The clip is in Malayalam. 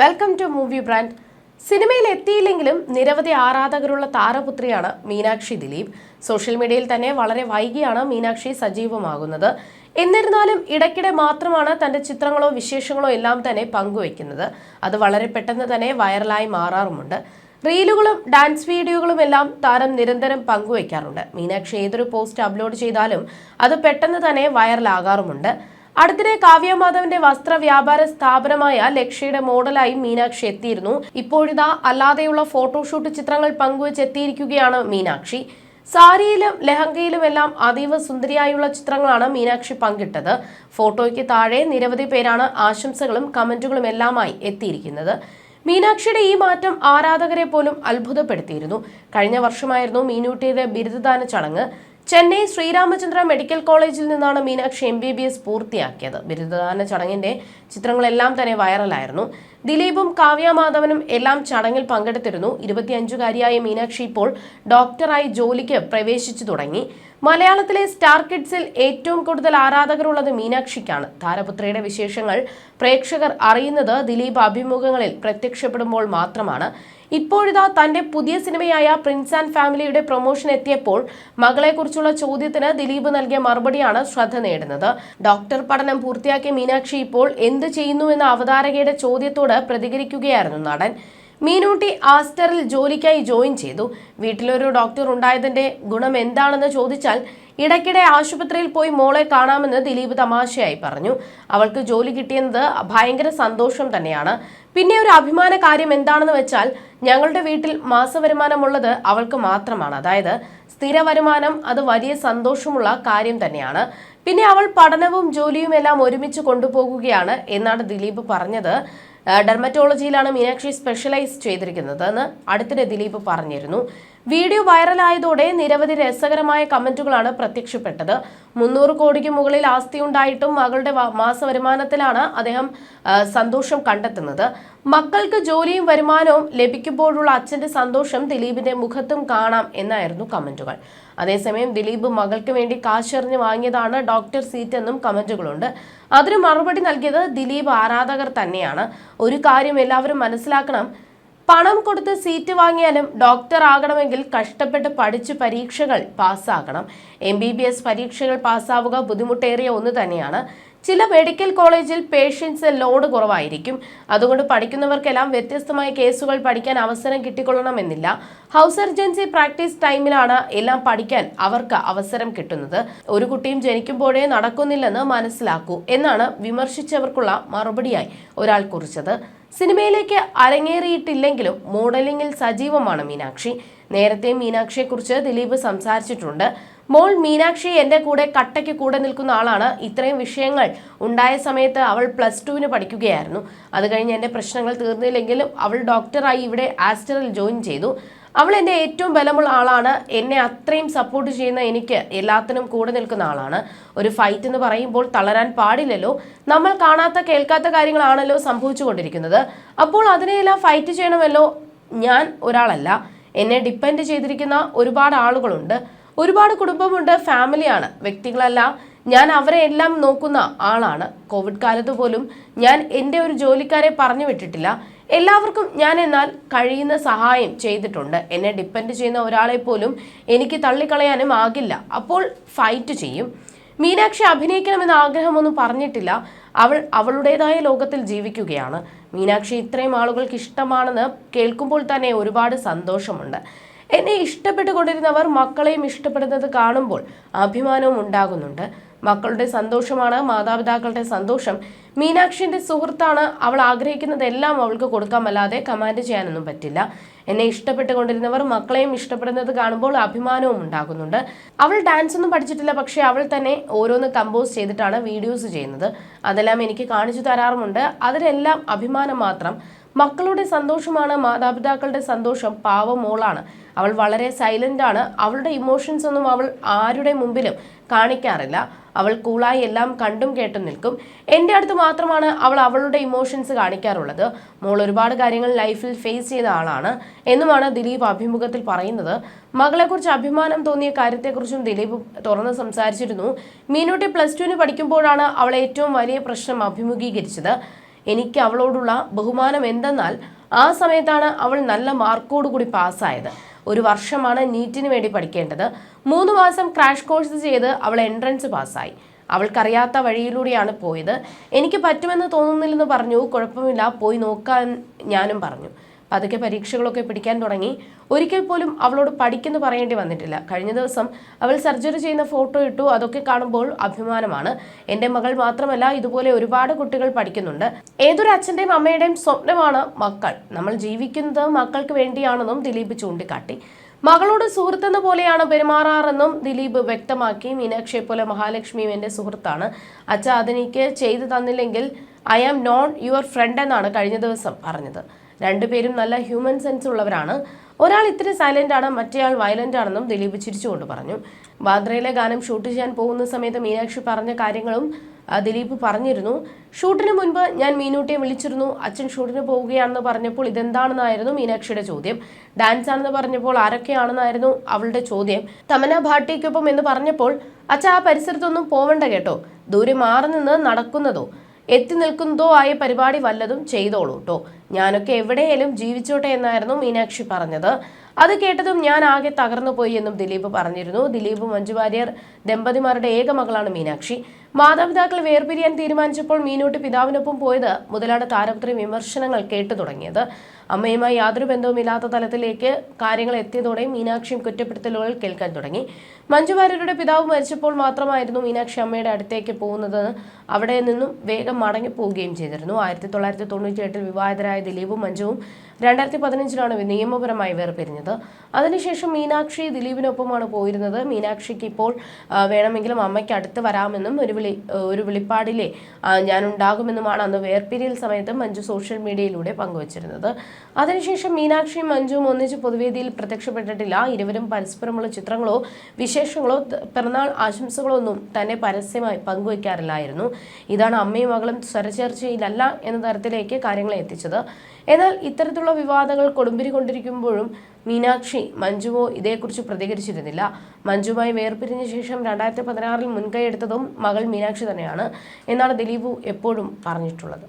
വെൽക്കം ടു മൂവി ബ്രാൻഡ് സിനിമയിൽ എത്തിയില്ലെങ്കിലും നിരവധി ആരാധകരുള്ള താരപുത്രിയാണ് മീനാക്ഷി ദിലീപ്. സോഷ്യൽ മീഡിയയിൽ തന്നെ വളരെ വൈകിയാണ് മീനാക്ഷി സജീവമാകുന്നത്. എന്നിരുന്നാലും ഇടയ്ക്കിടെ മാത്രമാണ് തന്റെ ചിത്രങ്ങളോ വിശേഷങ്ങളോ എല്ലാം തന്നെ പങ്കുവെക്കുന്നത് അത് വളരെ പെട്ടെന്ന് തന്നെ വൈറലായി മാറാറുമുണ്ട്. റീലുകളും ഡാൻസ് വീഡിയോകളും എല്ലാം താരം നിരന്തരം പങ്കുവയ്ക്കാറുണ്ട്. മീനാക്ഷി ഏതൊരു പോസ്റ്റ് അപ്ലോഡ് ചെയ്താലും അത് പെട്ടെന്ന് തന്നെ വൈറലാകാറുമുണ്ട്. അടുത്തിടെ കാവ്യമാധവന്റെ വസ്ത്ര വ്യാപാര സ്ഥാപനമായ ലക്ഷ്യയുടെ മോഡലായി മീനാക്ഷി എത്തിയിരുന്നു. ഇപ്പോഴിതാ അല്ലാതെയുള്ള ഫോട്ടോഷൂട്ട് ചിത്രങ്ങൾ പങ്കുവച്ചെത്തിയിരിക്കുകയാണ് മീനാക്ഷി. സാരിയിലും ലഹങ്കയിലും എല്ലാം അതീവ സുന്ദരിയായുള്ള ചിത്രങ്ങളാണ് മീനാക്ഷി പങ്കിട്ടത്. ഫോട്ടോയ്ക്ക് താഴെ നിരവധി പേരാണ് ആശംസകളും കമന്റുകളും എല്ലാമായി എത്തിയിരിക്കുന്നത്. മീനാക്ഷിയുടെ ഈ മാറ്റം ആരാധകരെ പോലും അത്ഭുതപ്പെടുത്തിയിരുന്നു. കഴിഞ്ഞ വർഷമായിരുന്നു മീനൂട്ടിയുടെ ബിരുദദാന ചടങ്ങ്. ചെന്നൈ ശ്രീരാമചന്ദ്ര മെഡിക്കൽ കോളേജിൽ നിന്നാണ് Meenakshi M B B S പൂർത്തിയാക്കിയത്. ബിരുദദാന ചടങ്ങിന്റെ ചിത്രങ്ങളെല്ലാം തന്നെ വൈറലായിരുന്നു. ദിലീപും കാവ്യ മാധവനും എല്ലാം ചടങ്ങിൽ പങ്കെടുത്തിരുന്നു. ഇരുപത്തിയഞ്ചുകാരിയായ മീനാക്ഷി ഇപ്പോൾ ഡോക്ടറായി ജോലിക്ക് പ്രവേശിച്ചു തുടങ്ങി. മലയാളത്തിലെ സ്റ്റാർ കിഡ്സിൽ ഏറ്റവും കൂടുതൽ ആരാധകരുള്ളത് മീനാക്ഷിക്കാണ്. താരപുത്രയുടെ വിശേഷങ്ങൾ പ്രേക്ഷകർ അറിയുന്നത് ദിലീപ് അഭിമുഖങ്ങളിൽ പ്രത്യക്ഷപ്പെടുമ്പോൾ മാത്രമാണ്. ഇപ്പോഴിതാ തന്റെ പുതിയ സിനിമയായ പ്രിൻസ് ആൻഡ് ഫാമിലിയുടെ പ്രൊമോഷൻ എത്തിയപ്പോൾ മകളെക്കുറിച്ചുള്ള ചോദ്യത്തിന് ദിലീപ് നൽകിയ മറുപടിയാണ് ശ്രദ്ധ നേടുന്നത്. ഡോക്ടർ പഠനം പൂർത്തിയാക്കിയ മീനാക്ഷി ഇപ്പോൾ എന്ത് ചെയ്യുന്നു എന്ന അവതാരകയുടെ ചോദ്യത്തോട് പ്രതികരിക്കുകയായിരുന്നു നടൻ. മീനൂട്ടി ആസ്റ്ററിൽ ജോലിക്കായി ജോയിൻ ചെയ്തു. വീട്ടിലൊരു ഡോക്ടർ ഉണ്ടായതിന്റെ ഗുണം എന്താണെന്ന് ചോദിച്ചാൽ ഇടയ്ക്കിടെ ആശുപത്രിയിൽ പോയി മോളെ കാണാമെന്ന് ദിലീപ് തമാശയായി പറഞ്ഞു. അവൾക്ക് ജോലി കിട്ടിയത് ഭയങ്കര സന്തോഷം തന്നെയാണ്. പിന്നെ ഒരു അഭിമാന കാര്യം എന്താണെന്ന് വെച്ചാൽ ഞങ്ങളുടെ വീട്ടിൽ മാസവരുമാനമുള്ളത് അവൾക്ക് മാത്രമാണ്. അതായത് സ്ഥിര വരുമാനം അത് വലിയ സന്തോഷമുള്ള കാര്യം തന്നെയാണ്. പിന്നെ അവൾ പഠനവും ജോലിയും എല്ലാം ഒരുമിച്ച് കൊണ്ടുപോകുകയാണ് എന്നാണ് ദിലീപ് പറഞ്ഞത്. ഡെർമറ്റോളജിയിലാണ് മീനാക്ഷി സ്പെഷ്യലൈസ് ചെയ്തിരിക്കുന്നത് എന്ന് അടുത്തിടെ ദിലീപ് പറഞ്ഞിരുന്നു. വീഡിയോ വൈറലായതോടെ നിരവധി രസകരമായ കമന്റുകളാണ് പ്രത്യക്ഷപ്പെട്ടത്. മുന്നൂറ് കോടിക്ക് മുകളിൽ ആസ്തിയുണ്ടായിട്ടും മകളുടെ മാസ വരുമാനത്തിലാണ് അദ്ദേഹം സന്തോഷം കണ്ടെത്തുന്നത്. മക്കൾക്ക് ജോലിയും വരുമാനവും ലഭിക്കുമ്പോഴുള്ള അച്ഛന്റെ സന്തോഷം ദിലീപിന്റെ മുഖത്തും കാണാം എന്നായിരുന്നു കമന്റുകൾ. അതേസമയം ദിലീപ് മകൾക്ക് വേണ്ടി കാശെറിഞ്ഞ് വാങ്ങിയതാണ് ഡോക്ടർ സീറ്റ് എന്നും കമന്റുകളുണ്ട്. അതിന് മറുപടി നൽകിയത് ദിലീപ് ആരാധകർ തന്നെയാണ്. ഒരു കാര്യം എല്ലാവരും മനസ്സിലാക്കണം. പണം കൊടുത്ത് സീറ്റ് വാങ്ങിയാലും ഡോക്ടർ ആകണമെങ്കിൽ കഷ്ടപ്പെട്ട് പഠിച്ച് പരീക്ഷകൾ പാസ്സാകണം. എം ബി ബി എസ് പരീക്ഷകൾ പാസ്സാവുക ബുദ്ധിമുട്ടേറിയ ഒന്ന് തന്നെയാണ്. ചില മെഡിക്കൽ കോളേജിൽ പേഷ്യൻസ് ലോഡ് കുറവായിരിക്കും. അതുകൊണ്ട് പഠിക്കുന്നവർക്കെല്ലാം വ്യത്യസ്തമായ കേസുകൾ പഠിക്കാൻ അവസരം കിട്ടിക്കൊള്ളണമെന്നില്ല. ഹൗസ് സർജൻസി പ്രാക്ടീസ് ടൈമിലാണ് എല്ലാം പഠിക്കാൻ അവർക്ക് അവസരം കിട്ടുന്നത്. ഒരു കുട്ടിയും ജനിക്കുമ്പോഴേ നടക്കുന്നില്ലെന്ന് മനസ്സിലാക്കൂ എന്നാണ് വിമർശിച്ചവർക്കുള്ള മറുപടിയായി ഒരാൾ കുറിച്ചത്. സിനിമയിലേക്ക് അരങ്ങേറിയിട്ടില്ലെങ്കിലും മോഡലിംഗിൽ സജീവമാണ് മീനാക്ഷി. നേരത്തെ മീനാക്ഷിയെക്കുറിച്ച് ദിലീപ് സംസാരിച്ചിട്ടുണ്ട്. മോൾ മീനാക്ഷി എന്റെ കൂടെ കട്ടയ്ക്ക് കൂടെ നിൽക്കുന്ന ആളാണ്. ഇത്രയും വിഷയങ്ങൾ ഉണ്ടായ സമയത്ത് അവൾ പ്ലസ് ടുവിന് പഠിക്കുകയായിരുന്നു. അത് കഴിഞ്ഞ് എന്റെ പ്രശ്നങ്ങൾ തീർന്നില്ലെങ്കിലും അവൾ ഡോക്ടറായി ഇവിടെ ആസ്റ്ററിൽ ജോയിൻ ചെയ്തു. അവൾ എന്റെ ഏറ്റവും ബലമുള്ള ആളാണ്. എന്നെ അത്രയും സപ്പോർട്ട് ചെയ്യുന്ന എനിക്ക് എല്ലാത്തിനും കൂടെ നിൽക്കുന്ന ആളാണ്. ഒരു ഫൈറ്റ് എന്ന് പറയുമ്പോൾ തളരാൻ പാടില്ലല്ലോ. നമ്മൾ കാണാത്ത കേൾക്കാത്ത കാര്യങ്ങളാണല്ലോ സംഭവിച്ചുകൊണ്ടിരിക്കുന്നത്. അപ്പോൾ അതിനെയെല്ലാം ഫൈറ്റ് ചെയ്യണമല്ലോ? ഞാൻ ഒരാളല്ല. എന്നെ ഡിപ്പെൻഡ് ചെയ്തിരിക്കുന്ന ഒരുപാട് ആളുകളുണ്ട്. ഒരുപാട് കുടുംബമുണ്ട് ഫാമിലിയാണ്. വ്യക്തികളല്ല. ഞാൻ അവരെ എല്ലാം നോക്കുന്ന ആളാണ്. കോവിഡ് കാലത്ത് പോലും ഞാൻ എന്റെ ഒരു ജോലിക്കാരെ പറഞ്ഞു വിട്ടിട്ടില്ല. എല്ലാവർക്കും ഞാൻ എന്നാൽ കഴിയുന്ന സഹായം ചെയ്തിട്ടുണ്ട്. എന്നെ ഡിപ്പെൻഡ് ചെയ്യുന്ന ഒരാളെ പോലും എനിക്ക് തള്ളിക്കളയാനും ആകില്ല. അപ്പോൾ ഫൈറ്റ് ചെയ്യും. മീനാക്ഷി അഭിനയിക്കണമെന്ന ആഗ്രഹമൊന്നും പറഞ്ഞിട്ടില്ല. അവൾ അവളുടേതായ ലോകത്തിൽ ജീവിക്കുകയാണ്. മീനാക്ഷി ഇത്രയും ആളുകൾക്ക് ഇഷ്ടമാണെന്ന് കേൾക്കുമ്പോൾ തന്നെ ഒരുപാട് സന്തോഷമുണ്ട്. എന്നെ ഇഷ്ടപ്പെട്ടുകൊണ്ടിരുന്നവർ മക്കളെയും ഇഷ്ടപ്പെടുന്നത് കാണുമ്പോൾ അഭിമാനവും ഉണ്ടാകുന്നുണ്ട്. മക്കളുടെ സന്തോഷമാണ് മാതാപിതാക്കളുടെ സന്തോഷം. മീനാക്ഷിന്റെ സുഹൃത്താണ് അവൾ ആഗ്രഹിക്കുന്നതെല്ലാം അവൾക്ക് കൊടുക്കാമല്ലാതെ കമാൻഡ് ചെയ്യാനൊന്നും പറ്റില്ല. എന്നെ ഇഷ്ടപ്പെട്ടുകൊണ്ടിരുന്നവർ മക്കളെയും ഇഷ്ടപ്പെടുന്നത് കാണുമ്പോൾ അഭിമാനവും ഉണ്ടാകുന്നുണ്ട്. അവൾ ഡാൻസ് ഒന്നും പഠിച്ചിട്ടില്ല പക്ഷേ അവൾ തന്നെ ഓരോന്ന് കമ്പോസ് ചെയ്തിട്ടാണ് വീഡിയോസ് ചെയ്യുന്നത്. അതെല്ലാം എനിക്ക് കാണിച്ചു തരാറുമുണ്ട്. അതിലെല്ലാം അഭിമാനം മാത്രം. മക്കളുടെ സന്തോഷമാണ് മാതാപിതാക്കളുടെ സന്തോഷം പാവം മോളാണ്. അവൾ വളരെ സൈലന്റ് ആണ്. അവളുടെ ഇമോഷൻസ് ഒന്നും അവൾ ആരുടെ മുമ്പിലും കാണിക്കാറില്ല. അവൾ കൂളായി എല്ലാം കണ്ടും കേട്ടും നിൽക്കും. എന്റെ അടുത്ത് മാത്രമാണ് അവൾ അവളുടെ ഇമോഷൻസ് കാണിക്കാറുള്ളത്. മോൾ ഒരുപാട് കാര്യങ്ങൾ ലൈഫിൽ ഫേസ് ചെയ്ത ആളാണ് എന്നുമാണ് ദിലീപ് അഭിമുഖത്തിൽ പറയുന്നത്. മകളെക്കുറിച്ച് അഭിമാനം തോന്നിയ കാര്യത്തെക്കുറിച്ചും ദിലീപ് തുറന്ന് സംസാരിച്ചിരുന്നു. മീനൂട്ടി പ്ലസ് ടുവിന് പഠിക്കുമ്പോഴാണ് അവൾ ഏറ്റവും വലിയ പ്രശ്നം അഭിമുഖീകരിച്ചത്. എനിക്ക് അവളോടുള്ള ബഹുമാനം എന്തെന്നാൽ ആ സമയത്താണ് അവൾ നല്ല മാർക്കോടുകൂടി പാസ്സായത്. ഒരു വർഷമാണ് നീറ്റിന് വേണ്ടി പഠിക്കേണ്ടത്. മൂന്ന് മാസം ക്രാഷ് കോഴ്സ് ചെയ്ത് അവൾ എൻട്രൻസ് പാസ്സായി. അവൾക്കറിയാത്ത വഴിയിലൂടെയാണ് പോയത്. എനിക്ക് പറ്റുമെന്ന് തോന്നുന്നില്ലെന്ന് പറഞ്ഞു. കുഴപ്പമില്ല. പോയി നോക്കാൻ ഞാനും പറഞ്ഞു. പതുക്കെ പരീക്ഷകളൊക്കെ പിടിക്കാൻ തുടങ്ങി. ഒരിക്കൽ പോലും അവളോട് പഠിക്കുന്നു പറയേണ്ടി വന്നിട്ടില്ല. കഴിഞ്ഞ ദിവസം അവൾ സർജറി ചെയ്യുന്ന ഫോട്ടോ ഇട്ടു. അതൊക്കെ കാണുമ്പോൾ അഭിമാനമാണ്. എന്റെ മകൾ മാത്രമല്ല ഇതുപോലെ ഒരുപാട് കുട്ടികൾ പഠിക്കുന്നുണ്ട്. ഏതൊരു അച്ഛന്റെയും അമ്മയുടെയും സ്വപ്നമാണ് മക്കൾ. നമ്മൾ ജീവിക്കുന്നത് മക്കൾക്ക് വേണ്ടിയാണെന്നും ദിലീപ് ചൂണ്ടിക്കാട്ടി. മകളോട് സുഹൃത്തെന്ന പോലെയാണ് പെരുമാറാറെന്നും ദിലീപ് വ്യക്തമാക്കി. മീനാക്ഷിയെ പോലെ മഹാലക്ഷ്മിയും എന്റെ സുഹൃത്താണ്. അച്ഛ അതെനിക്ക് ചെയ്തു തന്നില്ലെങ്കിൽ I am not your friend എന്നാണ് കഴിഞ്ഞ ദിവസം പറഞ്ഞത്. രണ്ടുപേരും നല്ല ഹ്യൂമൻ സെൻസ് ഉള്ളവരാണ്. ഒരാൾ ഇത്ര സൈലന്റ് ആണ് മറ്റേയാൾ വയലന്റ് ആണെന്നും ദിലീപ് ചിരിച്ചുകൊണ്ട് പറഞ്ഞു. ബാന്ദ്രയിലെ ഗാനം ഷൂട്ട് ചെയ്യാൻ പോകുന്ന സമയത്ത് മീനാക്ഷി പറഞ്ഞ കാര്യങ്ങളും ദിലീപ് പറഞ്ഞിരുന്നു. ഷൂട്ടിന് മുൻപ് ഞാൻ മീനൂട്ടിയെ വിളിച്ചിരുന്നു. അച്ഛൻ ഷൂട്ടിന് പോവുകയാണെന്ന് പറഞ്ഞപ്പോൾ ഇതെന്താണെന്നായിരുന്നു മീനാക്ഷിയുടെ ചോദ്യം. ഡാൻസ് ആണെന്ന് പറഞ്ഞപ്പോൾ ആരൊക്കെയാണെന്നായിരുന്നു അവളുടെ ചോദ്യം. തമന ഭാട്ടിക്കൊപ്പം എന്ന് പറഞ്ഞപ്പോൾ അച്ഛ ആ പരിസരത്തൊന്നും പോവണ്ട കേട്ടോ. ദൂരെ മാറി നിന്ന് നടക്കുന്നതോ. എത്തി നിൽക്കുന്നതോ ആയ പരിപാടി വല്ലതും ചെയ്തോളൂ കേട്ടോ ഞാനൊക്കെ എവിടെയായാലും ജീവിച്ചോട്ടെ എന്നായിരുന്നു മീനാക്ഷി പറഞ്ഞത്. അത് കേട്ടതും ഞാൻ ആകെ തകർന്നു പോയി എന്നും ദിലീപ് പറഞ്ഞിരുന്നു. ദിലീപ് മഞ്ജു വാര്യർ ദമ്പതിമാരുടെ ഏക മകളാണ് മീനാക്ഷി. മാതാപിതാക്കൾ വേർപിരിയാൻ തീരുമാനിച്ചപ്പോൾ മീനൂട്ടി പിതാവിനൊപ്പം പോയത് മുതലാട് താരപുത്രി വിമർശനങ്ങൾ കേട്ടു തുടങ്ങിയത്. അമ്മയുമായി യാതൊരു ബന്ധവുമില്ലാത്ത തലത്തിലേക്ക് കാര്യങ്ങൾ എത്തിയതോടെ മീനാക്ഷിയും കുറ്റപ്പെടുത്തലുകൾ കേൾക്കാൻ തുടങ്ങി. മഞ്ജു വാര്യരുടെ പിതാവ് മരിച്ചപ്പോൾ മാത്രമായിരുന്നു മീനാക്ഷി അമ്മയുടെ അടുത്തേക്ക് പോകുന്നത്. അവിടെ നിന്നും വേഗം മടങ്ങി പോവുകയും ചെയ്തിരുന്നു. ആയിരത്തി തൊള്ളായിരത്തി തൊണ്ണൂറ്റി എട്ടിൽ വിവാഹിതരായ ദിലീപും മഞ്ജുവും രണ്ടായിരത്തി പതിനഞ്ചിലാണ് നിയമപരമായി വേർപിരിഞ്ഞത് അതിനുശേഷം മീനാക്ഷി ദിലീപിനൊപ്പമാണ് പോയിരുന്നത്. മീനാക്ഷിക്ക് ഇപ്പോൾ വേണമെങ്കിലും അമ്മയ്ക്ക് അടുത്ത് വരാമെന്നും ഒരു വിളി ഒരു വിളിപ്പാടിലെ ഞാനുണ്ടാകുമെന്നുമാണ് അന്ന് വേർപിരിയൽ സമയത്ത് മഞ്ജു സോഷ്യൽ മീഡിയയിലൂടെ പങ്കുവച്ചിരുന്നത്. അതിനുശേഷം മീനാക്ഷിയും മഞ്ജുവും ഒന്നിച്ച് പൊതുവേദിയിൽ പ്രത്യക്ഷപ്പെട്ടിട്ടില്ല. ഇരുവരും പരസ്പരമുള്ള ചിത്രങ്ങളോ വിശേഷങ്ങളോ പിറന്നാൾ ആശംസകളോ ഒന്നും തന്നെ പരസ്യമായി പങ്കുവയ്ക്കാറില്ലായിരുന്നു. ഇതാണ് അമ്മയും മകളും സ്വരചേർച്ചയിലല്ല എന്ന തരത്തിലേക്ക് കാര്യങ്ങളെ എത്തിച്ചത്. എന്നാൽ ഇത്തരത്തിലുള്ള വിവാദങ്ങൾ കൊടുമ്പിരി കൊണ്ടിരിക്കുമ്പോഴും മീനാക്ഷി മഞ്ജുവോ ഇതേക്കുറിച്ച് പ്രതികരിച്ചിരുന്നില്ല. മഞ്ജുവുമായി വേർപിരിഞ്ഞ ശേഷം രണ്ടായിരത്തി പതിനാറിൽ മുൻകൈയെടുത്തതും മകൾ മീനാക്ഷി തന്നെയാണ് എന്നാണ് ദിലീപു എപ്പോഴും പറഞ്ഞിട്ടുള്ളത്.